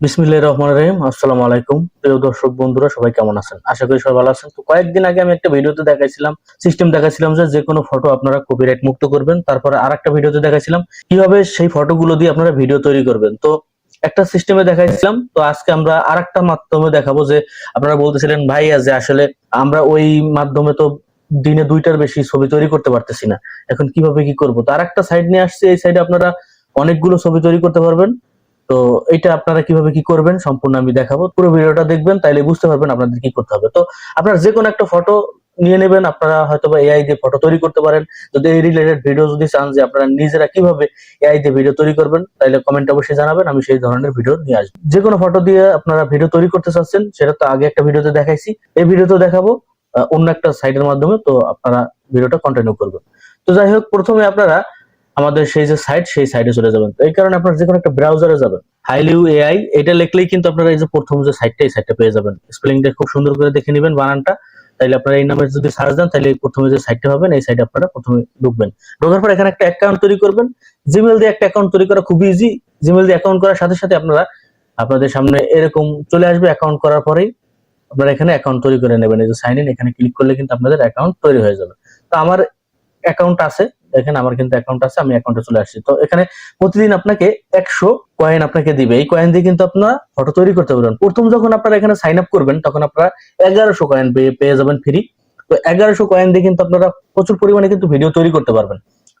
বিসমিল্লাহির রহমানির রহিম, আসসালামু আলাইকুম। প্রিয় দর্শক বন্ধুরা, সবাই কেমন আছেন? আশা করি সবাই ভালো আছেন। তো কয়েকদিন আগে আমি একটা ভিডিওতে দেখাইছিলাম সিস্টেম দেখাইছিলাম যে কোনো ফটো আপনারা কপিরাইট মুক্ত করবেন। তারপরে আরেকটা ভিডিওতে দেখাইছিলাম, কীভাবে সেই ফটোগুলো দিয়ে আপনারা ভিডিও তৈরি করবেন। তো একটা সিস্টেমে দেখাইছিলাম, তো আজকে আমরা আরেকটা মাধ্যমে দেখাবো যে আপনারা বলতেছিলেন, ভাইয়া, যে আসলে আমরা ওই মাধ্যমে তো দিনে দুইটার বেশি ছবি তৈরি করতে পারতেছি না। এখন কীভাবে কি করব? তো আরেকটা সাইড নিয়ে আসছে, এই সাইডে আপনারা অনেকগুলো ছবি তৈরি করতে পারবেন। তো এটা আপনারা কীভাবে কি করবেন সম্পূর্ণ আমি দেখাবো। পুরো ভিডিওটা দেখবেন, তাইলে বুঝতে পারবেন আপনাদের কি করতে হবে। তো আপনারা যে কোনো একটা ফটো নিয়ে নেবেন, আপনারা হয়তো বা এআই দিয়ে ফটো তৈরি করতে পারেন। যদি এই রিলেটেড ভিডিও যদি চান যে আপনারা নিজেরা কীভাবে এআই দিয়ে ভিডিও তৈরি করবেন তাহলে কমেন্ট অবশ্যই জানাবেন, আমি সেই ধরনের ভিডিও নিয়ে আসব। যে কোনো ফটো দিয়ে আপনারা ভিডিও তৈরি করতে চাচ্ছেন, সেটা তো আগে একটা ভিডিওতে দেখাইছি। এই ভিডিওতে দেখাবো অন্য একটা সাইটের মাধ্যমে তো আপনারা ভিডিওটা কন্টিনিউ করবেন। তো যাই হোক, প্রথমে আপনারা আমাদের সেই যে সাইট সেই সাইটে চলে যাবেন। এই কারণে আপনারা যে কোনো একটা ব্রাউজারে যাবেন। হাইলিউ এআই এটা লিখলেই কিন্তু আপনারা এই যে প্রথম যে সাইটটা এই সাইটটা পেয়ে যাবেন। স্পেলিংটা খুব সুন্দর করে দেখে নেবেন বানানটা। তাইলে আপনারা এই নামে যদি সার্চ দেন তাহলে প্রথমে যে সাইটটা পাবেন, এই সাইটে আপনারা প্রথমে ঢুকবেন। ঢোকার পর এখানে একটা অ্যাকাউন্ট তৈরি করবেন। জিমেল দিয়ে একটা অ্যাকাউন্ট তৈরি করা খুব ইজি জিমেল দিয়ে অ্যাকাউন্ট করার সাথে সাথে আপনারা আপনাদের সামনে এরকম চলে আসবে অ্যাকাউন্ট করার পরেই। আপনারা এখানে অ্যাকাউন্ট তৈরি করে নেবেন। এই যে সাইন ইন এখানে ক্লিক করলে কিন্তু আপনাদের অ্যাকাউন্ট তৈরি হয়ে যাবে। তো আমার অ্যাকাউন্ট আছে, দেখেন আমার কিন্তু অ্যাকাউন্ট আছে, আমি অ্যাকাউন্টে চলে আসছি। তো এখানে প্রতিদিন আপনাকে একশো কয়েন আপনাকে দিবে। এই কয়েন দিয়ে কিন্তু আপনারা ফটো তৈরি করতে পারবেন। প্রথম যখন আপনারা এখানে সাইন আপ করবেন, তখন আপনারা এগারোশো কয়েন পেয়ে যাবেন ফ্রি তো এগারোশো কয়েন দিয়ে কিন্তু আপনারা প্রচুর পরিমাণে কিন্তু ভিডিও তৈরি করতে পারবেন।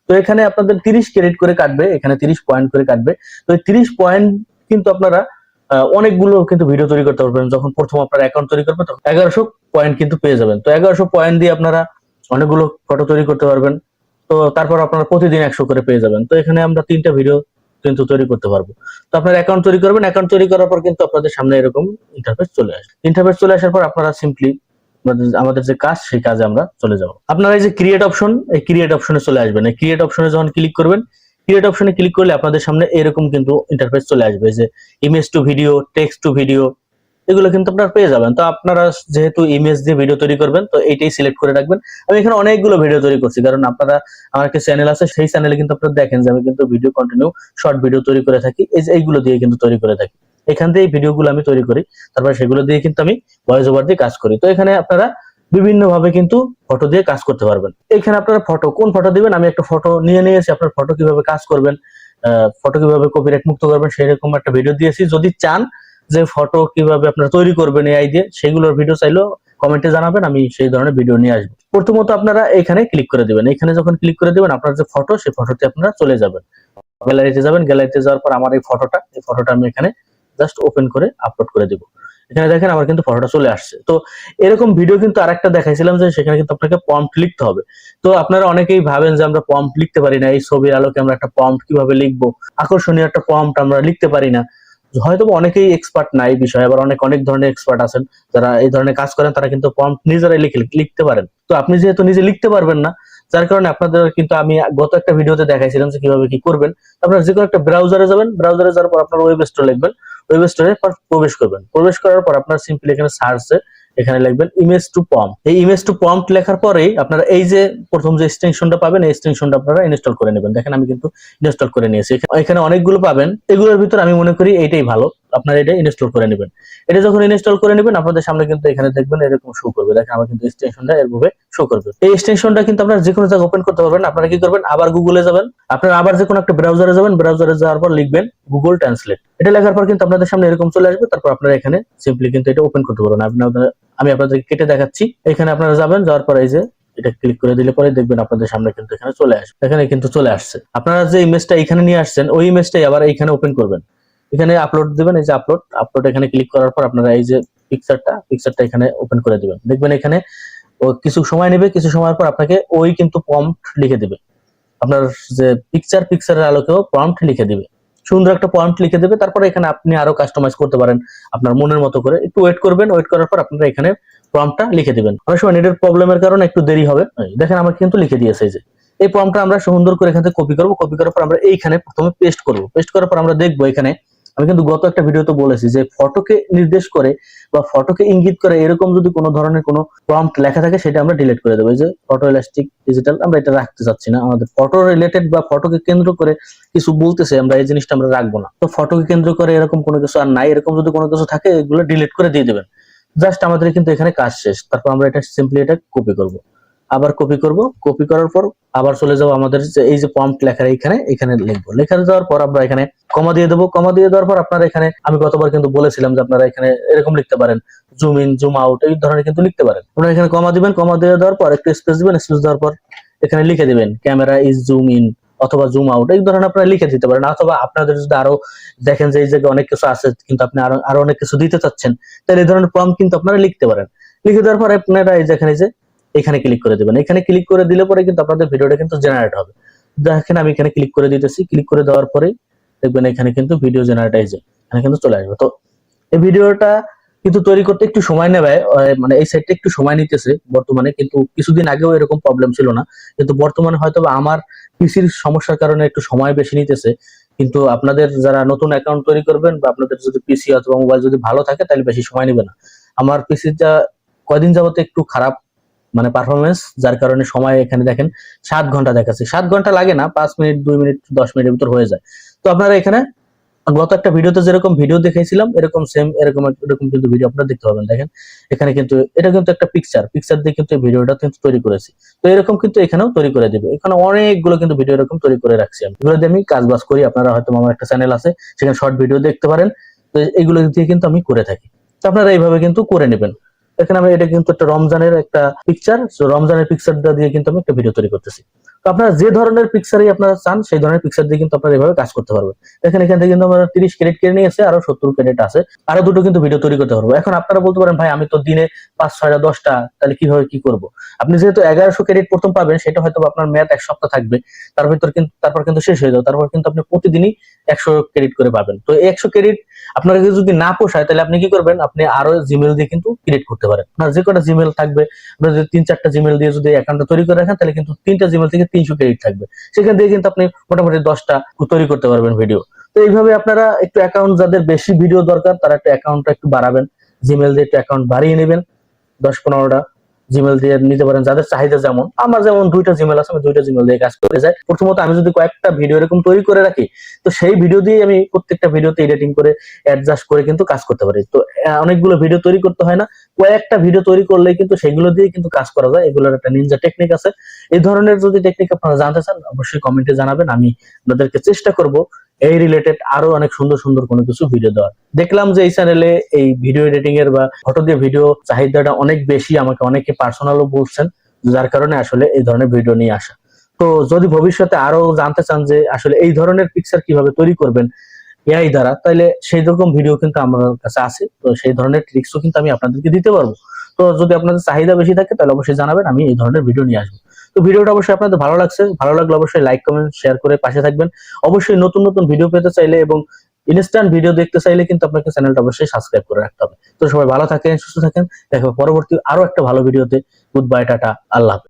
তো এখানে আপনাদের তিরিশ ক্রেডিট করে কাটবে, এখানে তিরিশ পয়েন্ট করে কাটবে। তো এই তিরিশ পয়েন্ট কিন্তু আপনারা অনেকগুলো কিন্তু ভিডিও তৈরি করতে পারবেন। যখন প্রথম আপনার অ্যাকাউন্ট তৈরি করবেন, তখন এগারোশো পয়েন্ট কিন্তু পেয়ে যাবেন। তো এগারোশো পয়েন্ট দিয়ে আপনারা অনেকগুলো ফটো তৈরি করতে পারবেন। তো তারপর আপনারা প্রতিদিন একশো করে পেয়ে যাবেন। তো এখানে আমরা তিনটা ভিডিও কিন্তু তৈরি করতে পারব। তো আপনার অ্যাকাউন্ট তৈরি করবেন। অ্যাকাউন্ট তৈরি করার পর কিন্তু আপনাদের সামনে এরকম ইন্টারফেস চলে আসবে। ইন্টারফেস চলে আসার পর আপনারা সিম্পলি আমাদের যে কাজ, সেই কাজে আমরা চলে যাব। আপনারা এই যে ক্রিয়েট অপশন এই ক্রিয়েট অপশনে চলে আসবেন। এই ক্রিয়েট অপশনে যখন ক্লিক করবেন ক্রিয়েট অপশনে ক্লিক করলে আপনাদের সামনে এরকম কিন্তু ইন্টারফেস চলে আসবে। যে image to video text to video এগুলো কিন্তু আপনারা পেয়ে যাবেন। তো আপনারা যেহেতু ইমেজ দিয়ে ভিডিও তৈরি করবেন, তো এইটাই সিলেক্ট করে রাখবেন। আমি এখানে অনেকগুলো ভিডিও তৈরি করছি, কারণ আপনারা, আমার একটা চ্যানেল আছে, সেই চ্যানেলে কিন্তু আপনারা দেখেন যে আমি কিন্তু ভিডিও কন্টিনিউ শর্ট ভিডিও তৈরি করে থাকি। এই যে এইগুলো দিয়ে কিন্তু তৈরি করে থাকি। এখান থেকে ভিডিওগুলো আমি তৈরি করি। তারপর সেগুলো দিয়ে কিন্তু আমি ভয়েস ওভার দিয়ে কাজ করি। তো এখানে আপনারা বিভিন্ন ভাবে কিন্তু ফটো দিয়ে কাজ করতে পারবেন। এখানে আপনারা ফটো কোন ফটো দিবেন? আমি একটা ফটো নিয়ে নিয়েছি, আপনার ফটো কীভাবে কাজ করবেন ফটো কীভাবে কপিরাইট মুক্ত করবেন সেরকম একটা ভিডিও দিয়েছি। যদি চান যে ফটো কীভাবে আপনারা তৈরি করবেন এই দিয়ে সেগুলোর ভিডিও চাইলেও কমেন্টে জানাবেন, আমি সেই ধরনের ভিডিও নিয়ে আসব। প্রথমত আপনারা এখানে ক্লিক করে দিবেন। এখানে যখন ক্লিক করে দিবেন, আপনার যে ফটো সেই ফটোতে আপনারা চলে যাবেন। গ্যালারিতে যাবেন গ্যালারিতে যাওয়ার পর আমার এই ফটোটা এই ফটোটা আমি এখানে জাস্ট ওপেন করে আপলোড করে দিব। এখানে দেখেন আমার কিন্তু ফটোটা চলে আসছে। তো এরকম ভিডিও কিন্তু আরেকটা দেখাইছিলাম যে, সেখানে কিন্তু আপনাকে পম্পট লিখতে হবে। তো আপনারা অনেকেই ভাবেন যে, আমরা পম্পট লিখতে পারি না। এই ছবির আলোকে আমরা একটা পম্পট কীভাবে লিখব? আকর্ষণীয় একটা পম্পট আমরা লিখতে পারি না। হয়তো অনেকেই এক্সপার্ট নাই বিষয়ে, আবার অনেক অনেক ধরনের এক্সপার্ট আছেন যারা এই ধরনের কাজ করেন, তারা কিন্তু প্রম্পট নিজেরাই লিখে, লিখতে পারেন। তো আপনি যেহেতু নিজে লিখতে পারবেন না, যার কারণে আপনাদের কিন্তু আমি গত একটা ভিডিওতে দেখাইছিলাম যে কীভাবে কি করবেন। আপনারা যে কোনো একটা ব্রাউজারে যাবেন ব্রাউজারে যাওয়ার পর আপনার ওয়েব স্টোর লিখবেন। ওয়েব স্টোরে প্রবেশ করবেন। প্রবেশ করার পর আপনার সিম্পলি এখানে সার্চে এখানে লিখবেন ইমেজ টু পম্প এই ইমেজ টু পাম্প লেখার পরেই আপনারা এই যে প্রথম যে এক্সটেনশনটা পাবেন, এই এক্সটেনশনটা আপনারা ইনস্টল করে নেবেন। দেখেন আমি কিন্তু ইনস্টল করে নিয়েছি। এখানে অনেকগুলো পাবেন। এগুলোর ভিতর আমি মনে করি এইটাই ভালো। আপনারা এটা ইনস্টল করে নেবেন। এটা যখন ইনস্টল করে নেবেন, আপনাদের সামনে কিন্তু এখানে দেখবেন এরকম শো করবে। দেখেন, আমার কিন্তু এক্সটেনশনটা এরভাবে শো করবে। এই এক্সটেনশনটা কিন্তু আপনারা যে কোনো জায়গায় ওপেন করতে পারবেন। আপনারা কি করবেন? আবার গুগলে যাবেন। আপনারা আবার যে কোনো একটা ব্রাউজারে যাবেন। ব্রাউজারে যাওয়ার পর লিখবেন গুগল ট্রান্সলেট এটা লেখার পর কিন্তু আপনাদের সামনে এরকম চলে আসবে। তারপর আপনারা এখানে সিম্পলি কিন্তু এটা ওপেন করতে পারবেন। আপনাদের, আমি আপনাদের কেটে দেখাচ্ছি। এখানে আপনারা যাবেন, যাওয়ার পর এই যে এটা ক্লিক করে দিলে পরে দেখবেন আপনাদের সামনে কিন্তু এখানে চলে আসবে। এখানে কিন্তু চলে আসছে। আপনারা যে ইমেজটা এখানে নিয়ে আসছেন, ওই ইমেজটাই আবার এখানে ওপেন করবেন। এখানে আপলোড দিবেন, এই যে আপলোড আপলোড এখানে ক্লিক করার পর আপনারা এই যে পিকচারটা পিকচারটা এখানে ওপেন করে দিবেন। দেখবেন এখানে কিছু সময় নেবে, কিছু সময়ের পর আপনাকে ওই কিন্তু প্রম্পট লিখে দিবে। আপনার যে পিকচার পিকচারের আলোকেও প্রম্পট লিখে দিবে। সুন্দর একটা পয়েন্ট লিখে দেবে, তারপরে এখানে আপনি আরও কাস্টমাইজ করতে পারেন আপনার মনের মতো করে। একটু ওয়েট করবেন ওয়েট করার পর আপনারা এখানে প্রম্পটটা লিখে দিবেন। অনেক সময় নেটের প্রবলেমের কারণে একটু দেরি হবে। দেখেন আমার কিন্তু লিখে দিয়েছে যে। এই প্রম্পটটা আমরা সুন্দর করে এখান কপি করব কপি করার পর আমরা এইখানে প্রথমে পেস্ট করব। পেস্ট করার পর আমরা দেখব এখানে আমি কিন্তু গত একটা ভিডিওতে বলেছি যে ফটোকে নির্দেশ করে বা ফটোকে ইঙ্গিত করে এরকম যদি কোনো ধরনের কোনো প্রম্পট লেখা থাকে, সেটা আমরা ডিলিট করে দেবো। যে ফটো ইলাস্টিক ডিজিটাল আমরা এটা রাখতে চাচ্ছি না। আমাদের ফটো রিলেটেড বা ফটোকে কেন্দ্র করে কিছু বলতেছে, আমরা এই জিনিসটা আমরা রাখব না। তো ফটোকে কেন্দ্র করে এরকম কোনো কিছু আর নাই, এরকম যদি কোনো কিছু থাকে, এগুলো ডিলিট করে দিয়ে দেবেন। জাস্ট আমাদের কিন্তু এখানে কাজ শেষ। তারপর আমরা এটা সিম্পলি এটা কপি করব। আবার কপি করব কপি করার পর আবার চলে যাব আমাদের যে এই যে প্রম্পট লেখার এইখানে, এখানে লিখব। লেখা দেওয়ার পর আমরা এখানে কমা দিয়ে দেবো। কমা দিয়ে দেওয়ার পর আপনারা এখানে, আমি গতবার কিন্তু বলেছিলাম যে আপনারা এখানে এরকম লিখতে পারেন। জুম ইন জুম আউট এই ধরনের কিন্তু লিখতে পারেন। আপনারা এখানে কমা দিবেন কমা দিয়ে দেওয়ার পর একটু স্পেস দিবেন স্পেস দেওয়ার পর এখানে লিখে দিবেন ক্যামেরা ইজ জুম ইন অথবা জুম আউট এই ধরনের আপনারা লিখে দিতে পারেন। অথবা আপনাদের যদি আরও দেখেন যে এই জায়গায় অনেক কিছু আছে, কিন্তু আপনি আরও অনেক কিছু দিতে চাচ্ছেন, তাহলে এই ধরনের প্রম্পট কিন্তু আপনারা লিখতে পারেন। লিখে দেওয়ার পর আপনারা এই যেখানে যে এখানে ক্লিক করে দেবেন। এখানে ক্লিক করে দিলে পরে কিন্তু আপনাদের ভিডিওটা কিন্তু জেনারেট হবে। দেখেন আমি এখানে ক্লিক করে দিতেছি। ক্লিক করে দেওয়ার পরে দেখবেন এখানে কিন্তু ভিডিও জেনারেট হয়েছে। এখানে কিন্তু চলে আসবে। তো এই ভিডিওটা কিন্তু তৈরি করতে একটু সময় নেবে। মানে এই সাইটটা একটু সময় নিতেছে বর্তমানে। কিন্তু কিছুদিন আগেও এরকম প্রবলেম ছিল না। কিন্তু বর্তমানে হয়তো আমার পিসির সমস্যার কারণে একটু সময় বেশি নিতেছে। কিন্তু আপনাদের যারা নতুন অ্যাকাউন্ট তৈরি করবেন বা আপনাদের যদি পিসি অথবা মোবাইল যদি ভালো থাকে, তাহলে বেশি সময় নেবে না। আমার পিসিটা কয়দিন যাবতে একটু খারাপ মানে পারফরমেন্স যার কারণে সময় এখানে দেখেন সাত ঘণ্টা দেখাচ্ছে। সাত ঘণ্টা লাগে না, পাঁচ মিনিট, দুই মিনিট, দশ মিনিটের ভিতর হয়ে যায়। তো আপনারা এখানে গত একটা ভিডিওতে যেরকম ভিডিও দেখাইছিলাম, এরকম সেম এরকম এরকম কিন্তু ভিডিও আপনারা দেখতে পাবেন। দেখেন, এখানে কিন্তু, এটা কিন্তু একটা পিকচার পিকচার দিয়ে কিন্তু এই ভিডিওটা কিন্তু তৈরি করেছি। তো এরকম কিন্তু এখানেও তৈরি করে দিবে। এখানে অনেকগুলো কিন্তু ভিডিও এরকম তৈরি করে রাখছি আমি। এগুলো আমি কাজ বাজ করি, আপনারা হয়তো আমার একটা চ্যানেল আছে, সেখানে শর্ট ভিডিও দেখতে পারেন। তো এইগুলো দিয়ে কিন্তু আমি করে থাকি। তো আপনারা এইভাবে কিন্তু করে নেবেন। এখানে আমি এটা কিন্তু একটা রমজানের একটা পিকচার রমজানের পিকচারটা দিয়ে কিন্তু আমি একটা ভিডিও তৈরি করতেছি। তো আপনারা যে ধরনের পিকচারই আপনারা চান, সেই ধরনের পিকচার দিয়ে কিন্তু আপনারা এভাবে কাজ করতে পারবেন। দেখেন, এখান থেকে কিন্তু আমরা তিরিশ ক্রেডিট কেড়ে নিয়েছে, আরও সত্তর ক্রেডিট আছে। আরও দুটো কিন্তু ভিডিও তৈরি করতে পারব। এখন আপনারা বলতে পারেন, ভাই, আমি তো দিনে পাঁচ, ছয়টা, দশটা, তাহলে কীভাবে কি করব? আপনি যেহেতু এগারোশো ক্রেডিট প্রথম পাবেন, সেটা হয়তো আপনার ম্যাথ এক সপ্তাহ থাকবে। তার ভিতর কিন্তু তারপর কিন্তু শেষ হয়ে যাবে। তারপর কিন্তু আপনি প্রতিদিনই একশো ক্রেডিট করে পাবেন। তো একশো ক্রেডিট আপনার যদি না পোষায়, তাহলে আপনি কি করবেন? আপনি আরও জিমেল দিয়ে কিন্তু ক্রিয়েট করতে পারেন। আপনার যে কটা জিমেল থাকবে, আপনার যদি তিন চারটা জিমেল দিয়ে যদি অ্যাকাউন্টটা তৈরি করে রাখেন, তাহলে কিন্তু তিনটা জিমেল থেকে তিনশো ক্রেডিট থাকবে। সেখান থেকে কিন্তু আপনি মোটামুটি দশটা তৈরি করতে পারবেন ভিডিও তো এইভাবে আপনারা একটু অ্যাকাউন্ট যাদের বেশি ভিডিও দরকার, তারা একটু অ্যাকাউন্টটা একটু বাড়াবেন। জিমেল দিয়ে একটু অ্যাকাউন্ট বাড়িয়ে নেবেন। দশ পনেরোটা জিমেল দিয়ে নিতে পারেন, যাদের চাহিদা যেমন। আমার যেমন দুইটা জিমেল আছে, আমি দুইটা জিমেল দিয়ে কাজ করে যাই। প্রথমত আমি যদি কয়েকটা ভিডিও এরকম তৈরি করে রাখি, তো সেই ভিডিও দিয়ে আমি প্রত্যেকটা ভিডিওতে এডিটিং করে অ্যাডজাস্ট করে কিন্তু কাজ করতে পারি। তো অনেকগুলো ভিডিও তৈরি করতে হয় না। কয়েকটা ভিডিও তৈরি করলে কিন্তু সেগুলো দিয়ে কিন্তু কাজ করা যায়। এগুলোর একটা নিনজা টেকনিক আছে। এই ধরনের যদি টেকনিক আপনারা জানতে চান, অবশ্যই কমেন্টে জানাবেন। আমি আপনাদেরকে চেষ্টা করব এই রিলেটেড আরও অনেক সুন্দর সুন্দর কোনো কিছু ভিডিও দেওয়ার। দেখলাম যে এই চ্যানেলে এই ভিডিও এডিটিং এর বা ফটো দিয়ে ভিডিও চাহিদাটা অনেক বেশি, আমাকে অনেকে পার্সোনালও বলছেন, যার কারণে আসলে এই ধরনের ভিডিও নিয়ে আসা। তো যদি ভবিষ্যতে আরও জানতে চান যে আসলে এই ধরনের পিকচার কীভাবে তৈরি করবেন এআই দ্বারা তাহলে সেই রকম ভিডিও কিন্তু আমার কাছে আছে। তো সেই ধরনের ট্রিক্সও কিন্তু আমি আপনাদেরকে দিতে পারব। তো যদি আপনাদের চাহিদা বেশি থাকে, তাহলে অবশ্যই জানাবেন, আমি এই ধরনের ভিডিও নিয়ে আসব। তো ভিডিওটা অবশ্যই আপনাদের ভালো লাগছে, ভালো লাগলে অবশ্যই লাইক কমেন্ট শেয়ার করে পাশে থাকবেন। অবশ্যই নতুন নতুন ভিডিও পেতে চাইলে এবং ইনস্ট্যান্ট ভিডিও দেখতে চাইলে কিন্তু আপনাকে চ্যানেলটা অবশ্যই সাবস্ক্রাইব করে রাখতে হবে। তো সবাই ভালো থাকেন, সুস্থ থাকেন দেখবেন পরবর্তী আরও একটা ভালো ভিডিওতে গুড বাই টাটা, আল্লাহ।